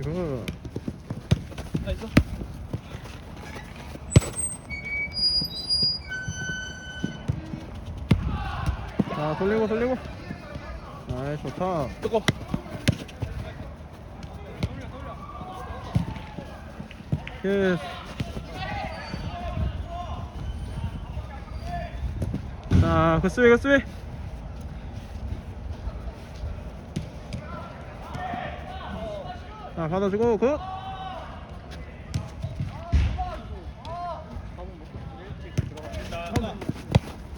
이거 나이스. 자 돌리고 돌리고 아이 좋다 뜨거. 예. 자 굿스위 굿스위 자 받아주고 굿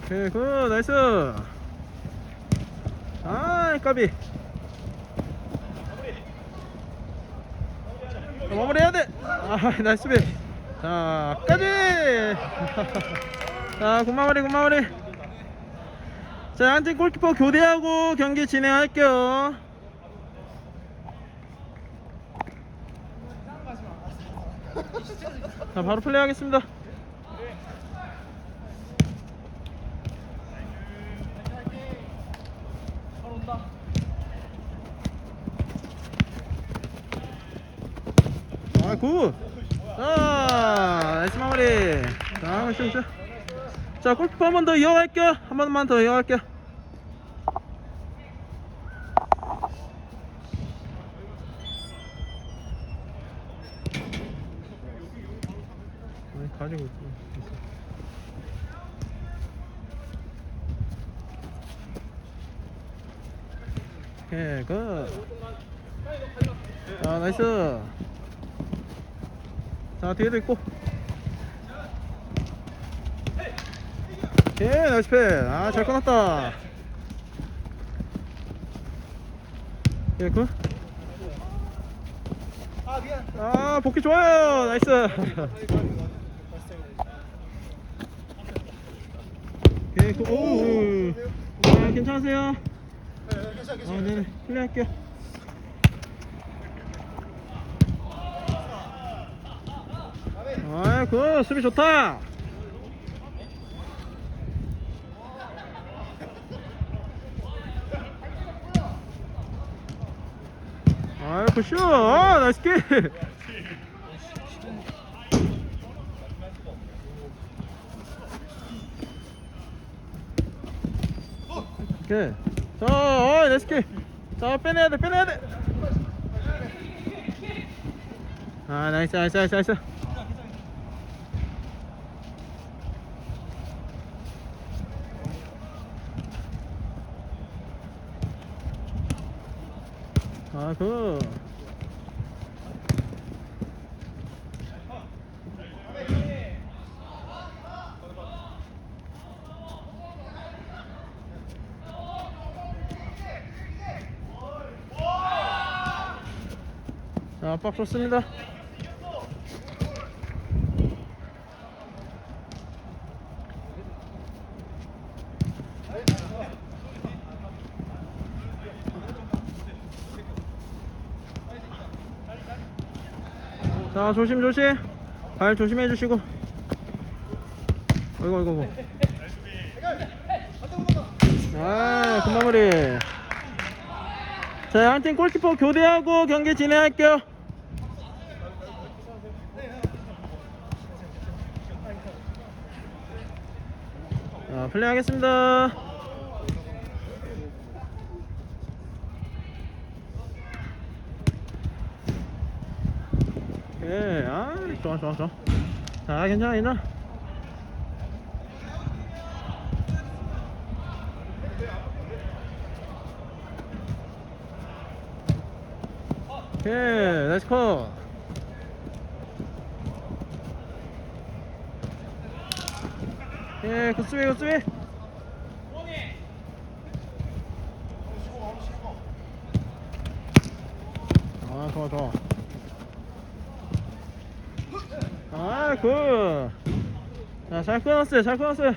오케이 굿 나이스 아이 까비 자, 마무리해야 돼. 아, 나이스 비. 자, 까지. 자, 굿마무리, 굿마무리. 자, 한팀 골키퍼 교대하고 경기 진행할게요. 자, 바로 플레이하겠습니다. 아, 굿. 자, 나이스 마무리. 자, 골키퍼 한번 더 이어갈게요. 한 번만 더 이어갈게요. 아니, 가지고 있어. 오케이, 굿. 자, 나이스. 자, 뒤에도 있고. 오케이, 나이스 패. 아, 잘 끊었다. 오케이, 굿. 아 복귀 좋아요. 나이스. 오케이, 굿. 오, 아, 괜찮으세요? 아, 네네. 플레이할게요. 아이, 굿. 수비 좋다. 아이, 굿슛. 아, 나이스 킥. 오케이. 자, 어, 나이스 킥. 자, 빼내야 돼, 빼내야 돼. 아, 나이스, 나이스, 나이스, 나이스. 아, 그. 자, 압박 좋습니다. 자, 조심 조심. 발 조심해 주시고. 어이구 어이구. 아, 금마무리. 자, 한 팀 골키퍼 교대하고 경기 진행할게요. 자, 플레이하겠습니다. 오케이, 아, 좋아, 좋아, 좋아. 자, 괜찮아, 괜찮아. 오케이, 나이스 컷. 예, 굿스비, 굿스비. 아. 아, 굿. 자, 잘 끊었어요, 잘 끊었어요.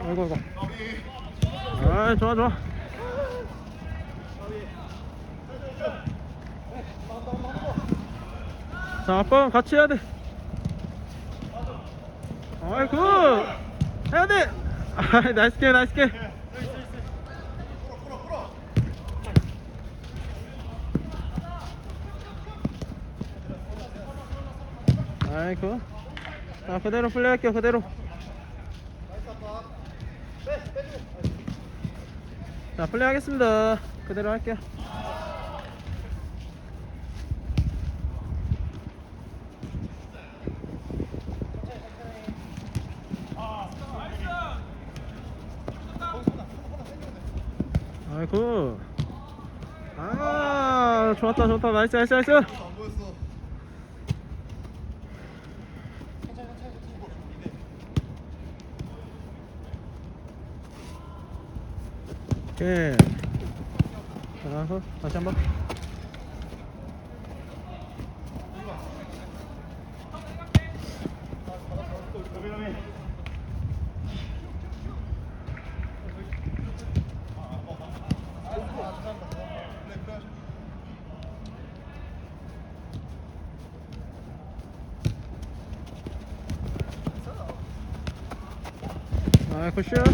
아이고, 아이고. 아, 좋아, 좋아. 자, 아빠랑 같이 해야 돼. 아, 아이 굿. 해야 돼. 아, 나이스 게 나이스 게 아이 굿자 그대로 플레이할게요 그대로. 자 플레이하겠습니다. 그대로 할게요 아이고. 아 좋았다 좋다. 나이스 나이스 나이스. 오케이. 자 다시 한번 아 굿샷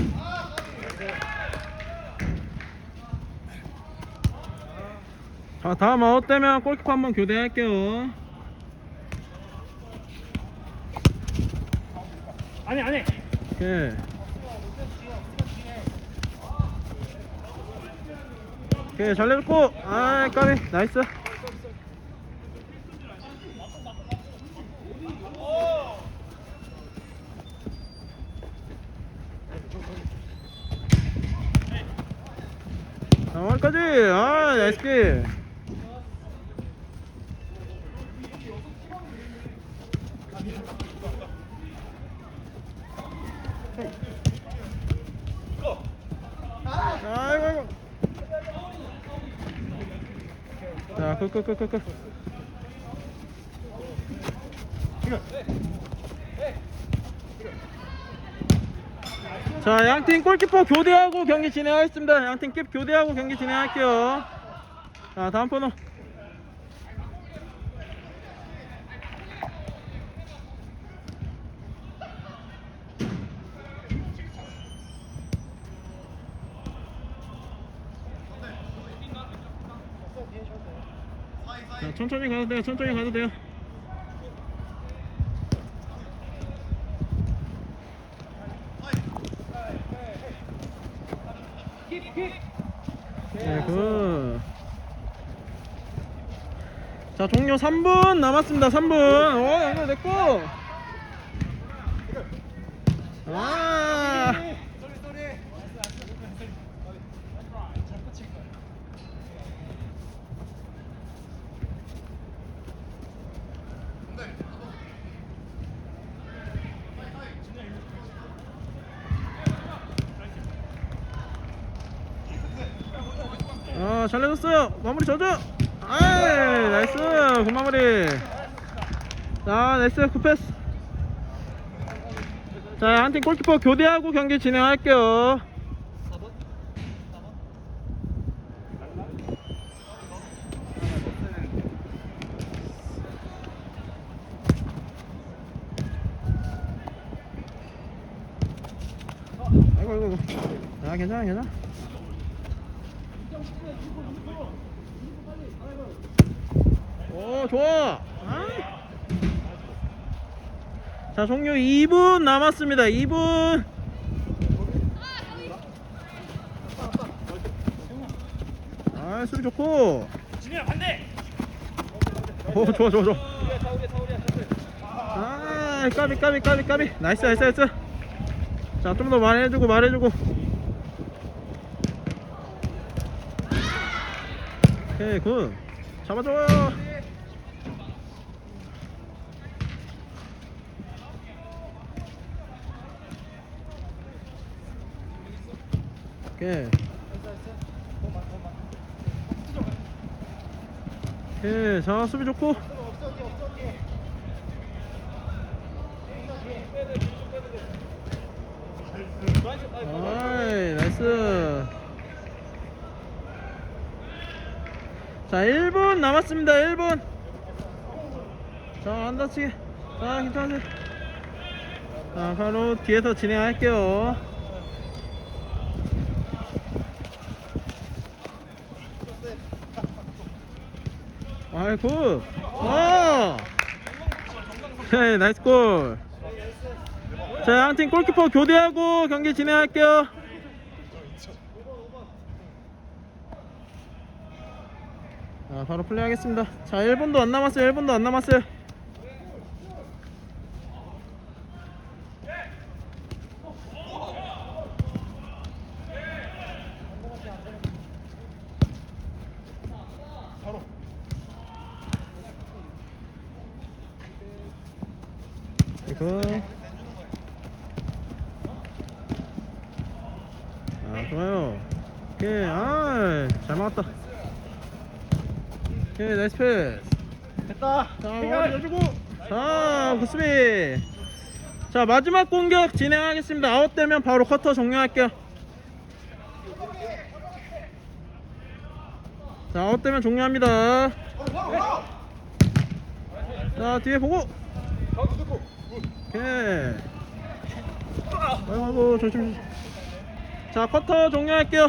자 다음 아웃 되면 골키퍼 한번 교대할게요. 아니 아니. 오케이 오케이 잘 내줬고. 아이 까비. 나이스 자 오늘까지 아 나이스 킬 아이고 아이고. 자 끄끄끄끄끄. 자 양팀 골키퍼 교대하고 경기 진행하겠습니다. 양팀 킵 교대하고 경기 진행할게요 자 다음 번호 자, 천천히 가도 돼요 천천히 가도 돼요 네, 굿. 자, 종료 3분 남았습니다. 3분. 어, 이거 내꺼. 아. 아, 잘 내줬어요. 마무리 져줘. 아이, 나이스. 굿 마무리. 자, 나이스. 굿패스. 자, 한 팀 골키퍼 교대하고 경기 진행할게요. 아이고, 아이고, 아이고. 아, 괜찮아, 괜찮아. 오 좋아. 아. 자 종료 2분 남았습니다. 2분. 아 수비 좋고. 진우야 반대. 오 좋아 좋아 좋아. 아 까비 까비 까비 까비. 나이스 나이스 나이스. 자 좀 더 말해주고 말해주고 오케이 굿 잡아줘요. 오케이. 오케이 자 수비 좋고. 나이스 자 1분 남았습니다 1분 자안 다치게 자 괜찮으세요 자, 바로 뒤에서 진행할게요. 아이고, 와! 네, 나이스 골. 자, 한 팀 골키퍼 교대하고 경기 진행할게요. 자, 바로 플레이하겠습니다. 자, 1분도 안 남았어요. 1분도 안 남았어요. 아 좋아요 오케이 아 잘 막았다 오케이 나이스 패스. 됐다. 자 머리 내주고. 자 굿수비 자 마지막 공격 진행하겠습니다. 아웃되면 바로 커터 종료할게요. 자 아웃되면 종료합니다. 자 뒤에 보고. 오케이. 아이고 조심 조심. 자 커터 종료할게요